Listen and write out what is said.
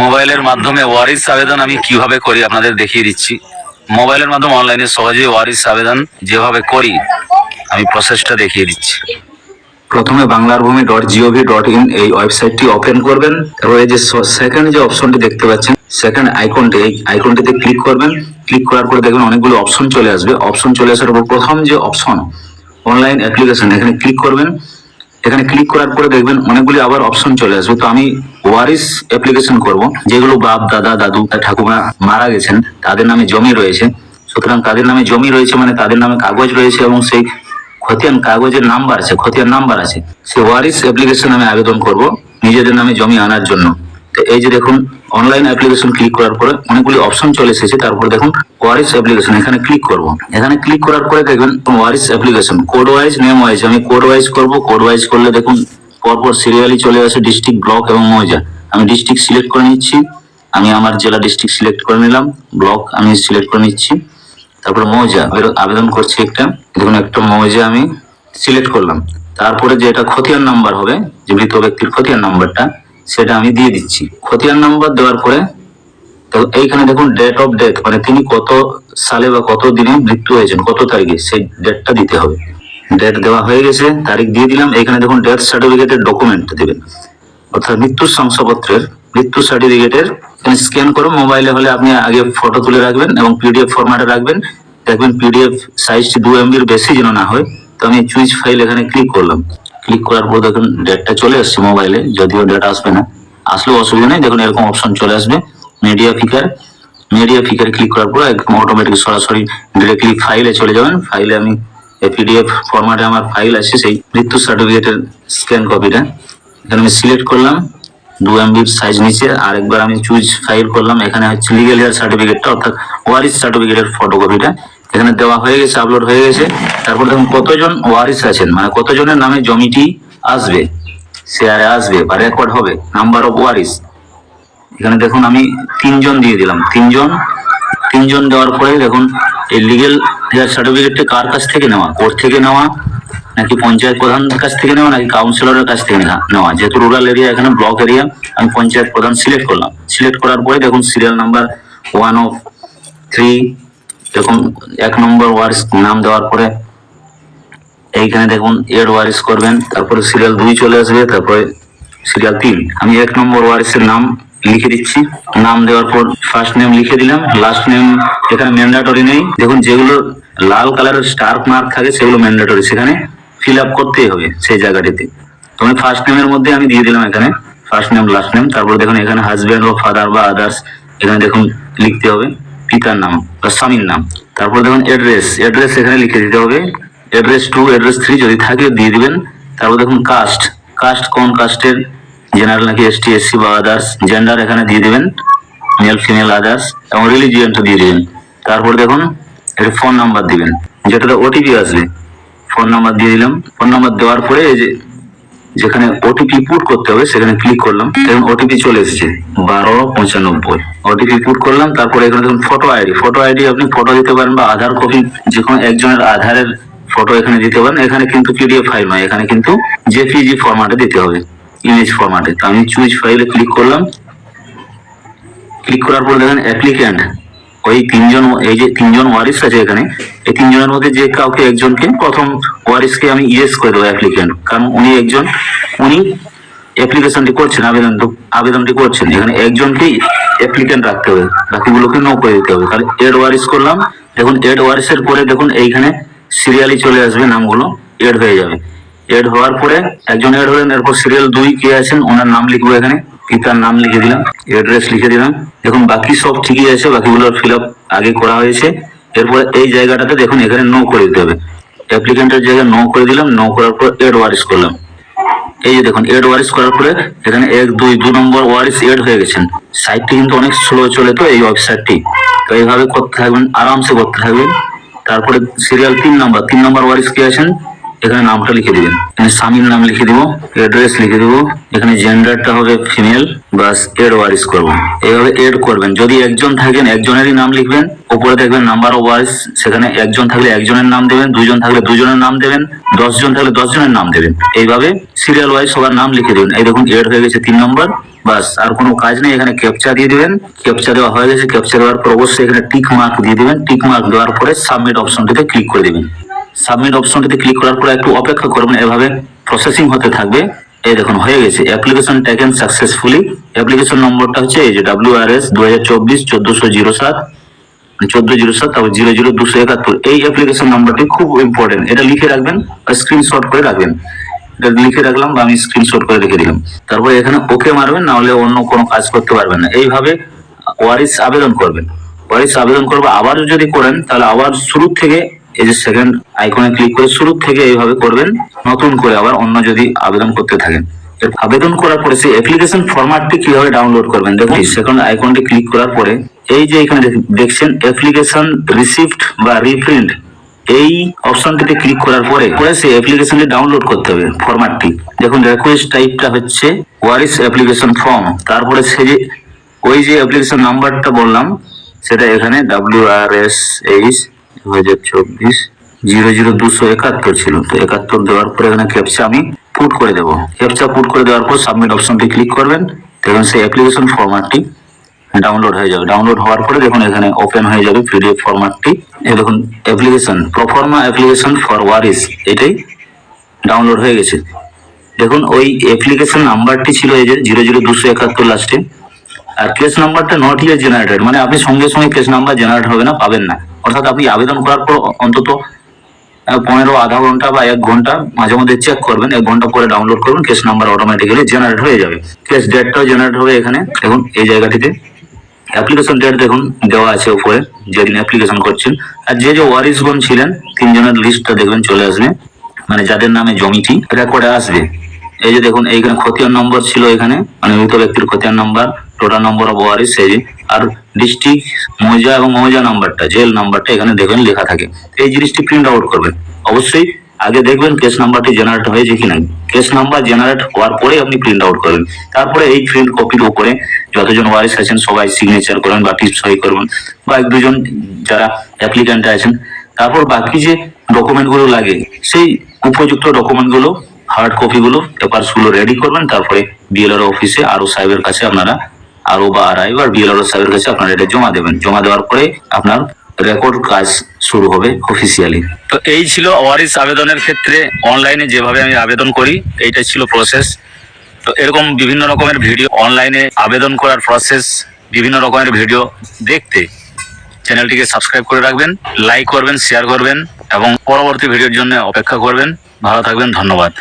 মোবাইলের মাধ্যমে ওয়ারিস আবেদন আমি কীভাবে করি আপনাদের দেখিয়ে দিচ্ছি। মোবাইলের মাধ্যমে অনলাইনে সহজে ওয়ারিস আবেদন যেভাবে করি, আমি প্রসেসটা দেখিয়ে দিচ্ছি। প্রথমে বাংলার ভূমি ডট জিওভি ডট ইন এই ওয়েবসাইটটি ওপেন করবেন, তারপর যে সেকেন্ড যে অপশনটি দেখতে পাচ্ছেন সেকেন্ড আইকনটি এই আইকনটিতে ক্লিক করবেন। ক্লিক করার পরে দেখবেন অনেকগুলো অপশন চলে আসবে। অপশন চলে আসার পর প্রথম যে অপশন অনলাইন অ্যাপ্লিকেশন এখানে ক্লিক করবেন। এখানে ক্লিক করার পরে দেখবেন অনেকগুলি আবার অপশন চলে আসবে। তো আমি ওয়ারিস অ্যাপ্লিকেশন করব। যেগুলো বাপ, দাদা, দাদু ঠাকুমা মারা গেছেন, তাদের নামে জমি রয়েছে। সুতরাং তাদের নামে জমি রয়েছে মানে তাদের নামে কাগজ রয়েছে এবং সেই খতিয়ান কাগজের নাম্বার আছে, খতিয়ান নাম্বার আছে। সেই ওয়ারিস অ্যাপ্লিকেশন আমি আবেদন করব নিজেদের নামে জমি আনার জন্য। তো এই যে দেখুন অনলাইন অ্যাপ্লিকেশন ক্লিক করার পরে অনেকগুলি অপশন চলে এসেছে। তারপর দেখুন ওয়ারিস অ্যাপ্লিকেশন এখানে ক্লিক করব। এখানে ক্লিক করার পরে দেখবেন ওয়ারিস application code wise name wise আমি কোড ওয়াইজ করব। কোড ওয়াইজ করলে দেখুন, পরপর সিরিয়ালি চলে আসে ডিস্ট্রিক্ট ব্লক এবং মৌজা। আমি ডিস্ট্রিক্ট সিলেক্ট করে নিচ্ছি। আমি আমার জেলা ডিস্ট্রিক্ট সিলেক্ট করে নিলাম। ব্লক আমি সিলেক্ট করে নিচ্ছি। তারপরে মৌজা আবেদন- করছি একটা। দেখুন, একটা মৌজা আমি সিলেক্ট করলাম। তারপরে যে এটা খতিয়ান নাম্বার হবে, যে মৃত ব্যক্তির খতিয়ান নাম্বারটা সেটা আমি দিয়ে দিচ্ছি। খতিয়ান নাম্বার দেওয়ার পরে, তো এইখানে দেখুন ডেট অফ ডেথ মানে তিনি কত সালে বা কত দিনে মৃত্যু হয়েছেন, কত তারিখে, সেই ডেটটা দিতে হবে। ডেট দেওয়া হয়ে গেছে, তারিখ দিয়ে দিলাম এখানে দেখুন ডেথ সার্টিফিকেটের ডকুমেন্ট দেবেন। অর্থাৎ মৃত্যুর শংসাপত্রের মৃত্যু সার্টিফিকেটের স্ক্যান করে মোবাইলে হলে আপনি আগে ফটো তুলে রাখবেন এবং পিডিএফ ফরম্যাটে রাখবেন। দেখবেন পিডিএফ সাইজটি দু এমবির বেশি যেন না হয়, তো আমি চুইজ ফাইল এখানে ক্লিক করলাম। ক্লিক করার পর দেখুন ডেটটা চলে আসছে মোবাইলে যদিও ডেট আসবে না। আসলেও অসুবিধা নেই, দেখুন এরকম অপশন চলে আসবে। Media picker media picker click করার পর একদম অটোমেটিক সরাসরি ডিরেক্টলি ফাইলে চলে যাবেন। ফাইলে আমি পিডিএফ ফরম্যাটে আমার ফাইল আছে, সেই মৃত্যু সার্টিফিকেটের স্ক্যান কপিটা এখানে আমি সিলেক্ট করলাম, দু এমবির সাইজ নিচে আর একবার আমি চুজ ফাইল করলাম, এখানে হচ্ছে লিগেল ইয়ার সার্টিফিকেটটা অর্থাৎ ওয়ারিস সার্টিফিকেটের ফটোকপিটা এখানে দেওয়া হয়ে গেছে আপলোড হয়ে গেছে। তারপর দেখুন কতজন ওয়ারিস আছেন মানে কতজনের নামে জমিটি আসবে শেয়ারে আসবে বা রেকর্ড হবে নাম্বার অফ ওয়ারিস। এখানে দেখুন আমি তিনজন দিয়ে দিলাম, তিনজন তিনজন দেওয়ার পরে দেখুন এই লিগেল হেয়ার সার্টিফিকেটটা কার কাছ থেকে নেওয়া? কোর্ট থেকে নেওয়া, নাকি পঞ্চায়েত প্রধানের কাছ থেকে নেওয়া, নাকি কাউন্সিলরের কাছ থেকে নেওয়া? যেহেতু রুরাল এরিয়া এখানে ব্লক এরিয়া আমি পঞ্চায়েত প্রধান সিলেক্ট করলাম। সিলেক্ট করার পরে দেখুন serial number one of three এরকম এক নম্বর ওয়ার্ডস নাম দেওয়ার পরে এইখানে দেখুন, এড ওয়ারিস করবেন, তারপরে সিরিয়াল দুই চলে আসবে, তারপরে সিরিয়াল তিন। আমি এক নম্বর ওয়ারিসের নাম লিখে দিচ্ছি। নাম দেওয়ার পর ফার্স্ট নেম লিখে দিলাম লাস্ট নেম এখানে ম্যান্ডাটরি নেই। দেখুন, যেগুলো লাল কালারের স্টার মার্ক থাকে, সেগুলো ম্যান্ডাটরি সেখানে ফিল আপ করতেই হবে সেই জায়গাটিতে। তো আমি ফার্স্ট নেমের মধ্যে আমি দিয়ে দিলাম এখানে ফার্স্ট নেম লাস্ট নেম তারপর দেখুন, এখানে হাজব্যান্ড ও ফাদার বা আদার্স এখানে দেখুন, লিখতে হবে। পিতার নাম বা স্বামীর নাম। তারপর দেখুন অ্যাড্রেস অ্যাড্রেস এখানে লিখে দিতে হবে। অ্যাড্রেস টু অ্যাড্রেস থ্রি যদি থাকে দিয়ে দিবেন। তারপর দেখুন কাস্ট কাস্ট কোন কাস্টের জেনারেল নাকি এস এসটি এসসি বা আদার্স জেন্ডার এখানে দিয়ে দেবেন মেল ফিমেল আদার্স এবং রিলিজিয়নটা দিয়ে দিবেন। তারপর দেখুন একটা ফোন নাম্বার দিবেন। যেটাতে ওটিপি আসবে ফোন নাম্বার দিয়ে দিলাম। ফোন নাম্বার দেওয়ার পরে এই যে যেখানে ওটিপি পুট করতে হবে, সেখানে ক্লিক করলাম। দেখুন ওটিপি চলে এসেছে, বারো পঁচানব্বই। ওটিপি পুট করলাম, তারপরে এখানে দেখুন ফটো আইডি ফটো আইডি আপনি ফটো দিতে পারেন বা আধার কপি যে কোনো একজনের আধারের ফটো এখানে দিতে পারেন। এখানে কিন্তু পিডিএফ ফাইল নয়, এখানে কিন্তু জেপিজি ফরম্যাটে দিতে হবে ইমেজ ফরম্যাটে তো আমি চুজ ফাইলে ক্লিক করলাম। ক্লিক করার পর দেখেন অ্যাপ্লিক্যান্ট ওই তিনজন, এই যে তিনজন ওয়ারিস আছে এখানে, এই তিনজনের মধ্যে যে কাউকে একজনকে প্রথম ওয়ারিসকে আমি ইয়েস করে দেবো অ্যাপ্লিকেন্ট কারণ উনি একজন, উনি অ্যাপ্লিকেশনটি করছেন, আবেদন আবেদনটি করছেন। এখানে একজনকেই অ্যাপ্লিকেন্ট রাখতে হবে, বাকিগুলোকে নো করে দিতে হবে। তাহলে এড ওয়ারিস করলাম, দেখুন এড ওয়ারিসের পরে দেখুন এইখানে সিরিয়ালি চলে আসবে, নামগুলো এড হয়ে যাবে। এড হওয়ার পরে একজন এড হলেন, এরপর সিরিয়াল দুই কে আছেন, ওনার নাম লিখব এখানে, পিতার নাম লিখে দিলাম। অ্যাড্রেস লিখে দিলাম। দেখুন, বাকি সব ঠিকই আছে, বাকিগুলো ফিল আপ আগে করা হয়েছে। এরপরে এই জায়গাটাতে দেখুন, এখানে নো করে দিতে হবে। অ্যাপ্লিকেন্টের জায়গায় নো করে দিলাম নো করার পর এড ওয়ারিস করলাম। এই যে দেখুন এড ওয়ারিস করার পরে এখানে এক, দুই, দু নম্বর ওয়ারিস এড হয়ে গেছেন। সাইটটি কিন্তু অনেক স্লো চলে তো এই ওয়েবসাইটটি তো এইভাবে করতে থাকবেন, আরামসে করতে থাকবেন। তারপরে সিরিয়াল তিন নম্বর তিন নম্বর ওয়ারিস কে আছেন? এখানে নামটা লিখে দিবেন। এখানে স্বামীর নাম লিখে দিব অ্যাড্রেস লিখে দিব, এখানে জেন্ডারটা হবে ফিমেল বাস এড ওয়ারিস করব। এইভাবে এড করবেন। যদি একজন থাকেন, একজনেরই নাম লিখবেন, উপরে দেখবেন নাম্বার অফ ওয়ারিস সেখানে একজন থাকলে একজনের নাম দেবেন দুজন থাকলে দুজনের নাম দেবেন দশ জন থাকলে দশ জনের নাম দেবেন। এইভাবে সিরিয়াল ওয়াইজ সবার নাম লিখে দেবেন। এই দেখুন এড হয়ে গেছে তিন নম্বর বাস আর কোনো কাজ নেই। এখানে ক্যাপচা দিয়ে দিবেন। ক্যাপচা দেওয়া হয়ে গেছে। ক্যাপচা দেওয়ার পর অবশ্যই এখানে টিক মার্ক দিয়ে দিবেন। টিক মার্ক দেওয়ার পরে সাবমিট অপশনটিতে ক্লিক করে দিবেন। সাবমিট অপশনটিতে ক্লিক করার পরে একটু অপেক্ষা করবেন, এভাবে প্রসেসিং হতে থাকবে। এই দেখুন, হয়ে গেছে। অ্যাপ্লিকেশন টেকেন সাকসেসফুলি অ্যাপ্লিকেশন নম্বরটা হচ্ছে এই যে ডাব্লিউ আর এস দু হাজার চব্বিশ চোদ্দশো জিরো সাত। চোদ্দ জিরো সাত, তারপর জিরো জিরো দুশো একাত্তর। এই অ্যাপ্লিকেশন নাম্বারটি খুব ইম্পর্টেন্ট এটা লিখে রাখবেন স্ক্রিনশট করে রাখবেন। এটা লিখে রাখলাম বা আমি স্ক্রিনশট করে রেখে দিলাম। তারপরে এখানে ওকে মারবেন, না হলে অন্য কোনো কাজ করতে পারবেন না। এইভাবে ওয়ারিস আবেদন করবেন। ওয়ারিস আবেদন করবে আবার যদি করেন, তাহলে আবার শুরু থেকে এই যে সেকেন্ড আইকনে ক্লিক করে শুরু থেকে এইভাবে করবেন। নতুন করে আবার অন্য যদি আবেদন করতে থাকেন। আবেদন করার পরে সেই অ্যাপ্লিকেশন ফরম্যাটটি কীভাবে ডাউনলোড করবেন? দেখুন সেকেন্ড আইকনটি ক্লিক করার পরে এই যে এখানে দেখ- দেখছেন অ্যাপ্লিকেশন রিসিপ্ট বা রিপ্রিন্ট এই অপশনটিতে ক্লিক করার পরে পরে সেই অ্যাপ্লিকেশনটি ডাউনলোড করতে হবে ফরম্যাটটি দেখুন রিকোয়েস্ট টাইপটা হচ্ছে ওয়ারিস অ্যাপ্লিকেশন ফর্ম তারপরে সে যে ওই যে অ্যাপ্লিকেশন নাম্বারটা বললাম সেটা এখানে ডাব্লিউ আর এস এইচ দু হাজার চব্বিশ, জিরো জিরো দুশো একাত্তর ছিল। তো একাত্তর দেওয়ার পরে এখানে ক্যাপচা আমি পুট করে দেবো। ক্যাপচা পুট করে দেওয়ার পর সাবমিট অপশনটি ক্লিক করবেন। দেখুন সেই অ্যাপ্লিকেশন ফরম্যাটটি ডাউনলোড হয়ে যাবে। ডাউনলোড হওয়ার পরে দেখুন এখানে ওপেন হয়ে যাবে পিডিএফ ফরম্যাটটি দেখুন অ্যাপ্লিকেশন প্রফর্মা অ্যাপ্লিকেশন ফর ওয়ারিস এটাই ডাউনলোড হয়ে গেছে। দেখুন ওই অ্যাপ্লিকেশন নাম্বারটি ছিল এই যে জিরো জিরো দুশো একাত্তর লাস্টে আর কেস নাম্বারটা নট ইয়ার জেনারেটেড মানে আপনি সঙ্গে সঙ্গে কেস নাম্বার জেনারেট হবে না, পাবেন না। অর্থাৎ আপনি আবেদন করার পর অন্তত পনেরো, আধা ঘণ্টা বা এক ঘণ্টা মাঝে মধ্যে চেক করবেন, এক ঘণ্টা পরে ডাউনলোড করবেন কেস নাম্বার অটোমেটিক্যালি জেনারেট হয়ে যাবে। কেস ডেটটাও জেনারেট হবে এখানে। দেখুন, এই জায়গাটিতে অ্যাপ্লিকেশন ডেট দেখুন, দেওয়া আছে উপরে, যেদিন অ্যাপ্লিকেশন করছেন। আর যে যে ওয়ারিসগণ ছিলেন, তিনজনের লিস্টটা দেখবেন চলে আসবে। মানে যাদের নামে জমিটি রেকর্ডে আসবে। এই যে দেখুন, এইখানে খতিয়ান নম্বর ছিল এখানে মানে মৃত ব্যক্তির খতিয়ান নাম্বার টোটাল নম্বর অফ ওয়ারিস যে আর ডিস্ট্রিক্ট মৌজা এবং মৌজা নাম্বারটা জেল নাম্বারটা এখানে দেখবেন লেখা থাকে। এই জিনিসটি প্রিন্ট আউট করবেন। অবশ্যই আগে দেখবেন কেস নাম্বারটি জেনারেট হয়েছে কিনা। কেস নাম্বার জেনারেট হওয়ার পরে আপনি প্রিন্ট আউট করবেন। তারপরে এই প্রিন্ট কপির উপরে যতজন ওয়ারিস আছেন, সবাই সিগনেচার করবেন বা টিপ সই করবেন বা এক দুজন যারা অ্যাপ্লিক্যান্ট আছেন। তারপর বাকি যে ডকুমেন্টগুলো লাগে, সেই উপযুক্ত ডকুমেন্টগুলো হার্ড কপি গুলো পেপারসগুলো রেডি করবেন, তারপরে বিএলআর অফিসে আরও সাহেবের কাছে আপনারা আরও বা আরআই বা বিএলআর সাহেবের কাছে আপনারা এটা জমা দেবেন। জমা দেওয়ার পরে আপনার রেকর্ড কাজ শুরু হবে অফিসিয়ালি তো এই ছিল ওয়ারিস আবেদনের ক্ষেত্রে অনলাইনে যেভাবে আমি আবেদন করি এইটা ছিল প্রসেস তো এরকম বিভিন্ন রকমের ভিডিও অনলাইনে আবেদন করার প্রসেস বিভিন্ন রকমের ভিডিও দেখতে চ্যানেলটিকে সাবস্ক্রাইব করে রাখবেন লাইক করবেন শেয়ার করবেন এবং পরবর্তী ভিডিওর জন্য অপেক্ষা করবেন। ভালো থাকবেন, ধন্যবাদ।